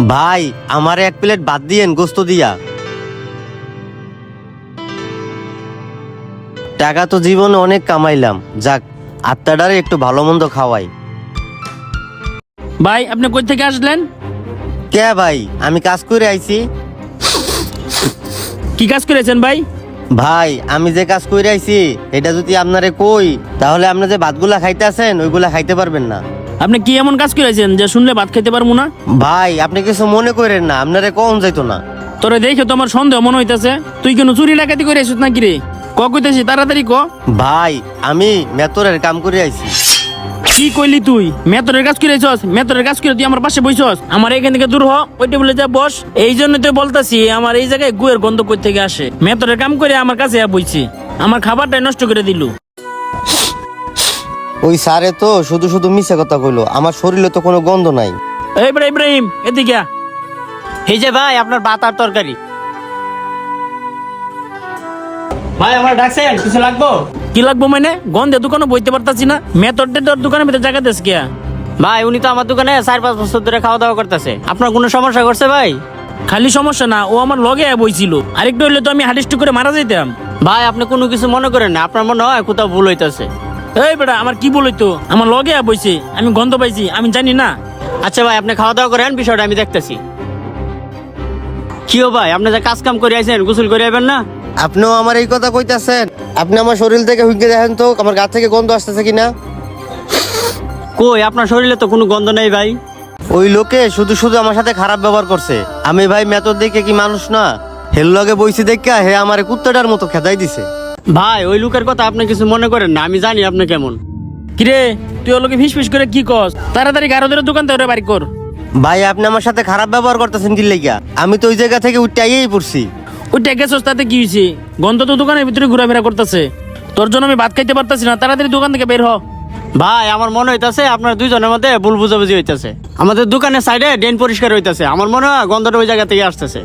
ভাই আমার এক প্লেট বাদ দিয়েন গোস্ত দিয়া। টাকা তো জীবনে অনেক কামাইলাম। যাক আত্মাটারে একটু ভালো মন্দ খাওয়াই। ভাই আপনি কই থেকে আসলেন? কে ভাই? আমি কাজ করে আইছি। কি কাজ করেছেন ভাই? ভাই আমি যে কাজ করে আইছি এটা যদি আপনারে কই তাহলে আপনি যে ভাতগুলা খাইতে আছেন ওইগুলা খাইতে পারবেন না। আপনি কি এমন কাজ করেছেন যে শুনলে ভাত খেতে পারব না? ভাই আপনি কিছু মনে করেন না আপনারে কম যাইতো না। তোরে দেখে তো আমার সন্দেহ মনে হইতাছে। তুই কেন চুরি লাগাতি করে আসিস নাকি রে? ক কইতেছি তাড়াতাড়ি ক। ভাই আমি মেতরের কাম করে আইছি। কি কইলি তুই? মেতরের কাজ করে আইছস? মেতরের কাজ করে তুই আমার পাশে বইছস? আমার এখান থেকে দূর হ ওই টেবিলে যা বস। এই জন্য তুই বলতাছি আমার এই জায়গায় গুয়ের গন্ধ কই থেকে আসে। মেতরের কাম করে আমার কাছে বইছি। আমার খাবারটাই নষ্ট করে দিলু। ওই সারে তো শুধু শুধু মিশে কথা কইলো। আমার শরীরে তো কোনো গন্ধ নাই। এই বেটা ইব্রাহিম এদিকে আ। এই যে ভাই আপনার ভাত আর তরকারি। ভাই আমার ডাকছেন কিছু লাগবো? কি লাগবো মানে? গন্ধে দোকানে বইতে পারতাছি না। মেতর তোর দোকানের ভিতরে জায়গা দেশ গিয়া ভাই উনি তো আমার দোকানে চার পাঁচ বছর ধরে খাওয়া দাওয়া করতেছে। আপনার কোনো সমস্যা করছে ভাই? খালি সমস্যা না ও আমার লগে আয়া বইছিল। আরেকটু হইলে তো আমি হাডিস্ট করে মারা যাইতাম। ভাই আপনি কোনো কিছু মনে করেন না। আপনার মনে হয় কোথাও ভুল হইতাছে। এই বেটা আমার কি বলতো আমার লগে বইছে আমি গন্ধ পাইছি আমি জানি না। আচ্ছা ভাই আপনি খাওয়া দাওয়া করেন বিষয়টা আমি দেখতেছি। কিও ভাই আপনি যে কাজ কাম করে আইছেন গোসল করে আইবেন না? আপনিও আমার এই কথা কইতাছেন। আপনি আমার শরীর থেকে হুইকে দেখেন তো আমার গা থেকে গন্ধ আসতেছে কিনা? কই আপনার শরীরে তো কোনো গন্ধ নেই ভাই। ওই লোকে শুধু শুধু আমার সাথে খারাপ ব্যবহার করছে। আমি ভাই মেতর দেখে কি মানুষ না? হেল লগে বইছি দেখা হে আমার কুত্তাটার মতো খেদাই দিছে। ভাই ওই লোকের কথা আপনি কিছু মনে করেন না আমি জানি আপনি কেমন। কিরে তুই ওর লগে ফিস ফিস করে কি কস? তাড়াতাড়ি গারো ধরে দোকান থেকে বাড়ি কর। ভাই আপনি আমার সাথে খারাপ ব্যবহার করতেছেন কি লেগা আমি তো ওই জায়গা থেকে উঠতে আইয়েই পড়ছি। ওই গেছস তাতে কি হয়েছে গন্ধ তো দোকানের ভিতরে ঘোরাফেরা করতেছে। তোর জন্য আমি ভাত খাইতে পারতাছি না তাড়াতাড়ি দোকান থেকে বের হ। ভাই আমার মনে হইতাছে আপনার দুইজনের মধ্যে ভুল বুঝাবুঝি হইতাছে। আমাদের দোকানের সাইডে ড্রেন পরিষ্কার হইতাছে। আমার মনে হয় গন্ধটা ওই জায়গা থেকে আসতেছে।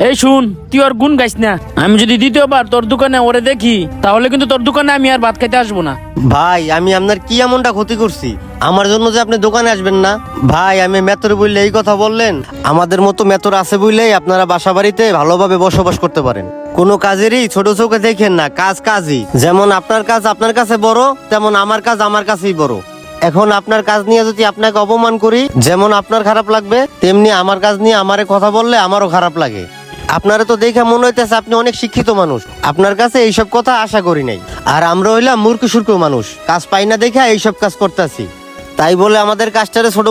এই শুন, তুই ওর গুণ গাইস না। আমি যদি দ্বিতীয়বার তোর দোকানে ওরে দেখি, তাহলে কিন্তু তোর দোকানে আমি আর ভাত খাইতে আসব না। ভাই, আমি আপনার কি এমনটা ক্ষতি করছি? আমার জন্য যে আপনি দোকানে আসবেন না। ভাই, আমি মেতর বললে এই কথা বললেন। আমাদের মতো মেতর আছে বললেই আপনারা বাসা বাড়িতে ভালোভাবে বসবাস করতে পারেন। কোনো কাজেরই ছোট চোখে দেখেন না, কাজ কাজই। যেমন আপনার কাজ আপনার কাছে বড়, তেমন আমার কাজ আমার কাছেই বড়। এখন আপনার কাজ নিয়ে যদি আপনাকে অপমান করি, যেমন আপনার খারাপ লাগবে, তেমনি আমার কাজ নিয়ে আমারে কথা বললে আমারও খারাপ লাগে। আপনারা তো দেখে মনে হইতেছে আপনি অনেক শিক্ষিত মানুষ। আপনার কাছে এইসব কথা আশা করি নাই। আর আমরা হইলাম মূর্খ সুর্খ মানুষ। কাজ পাই না দেখে এইসব কাজ করতেছি। তাই বলে আমাদের কাজটারে ছোট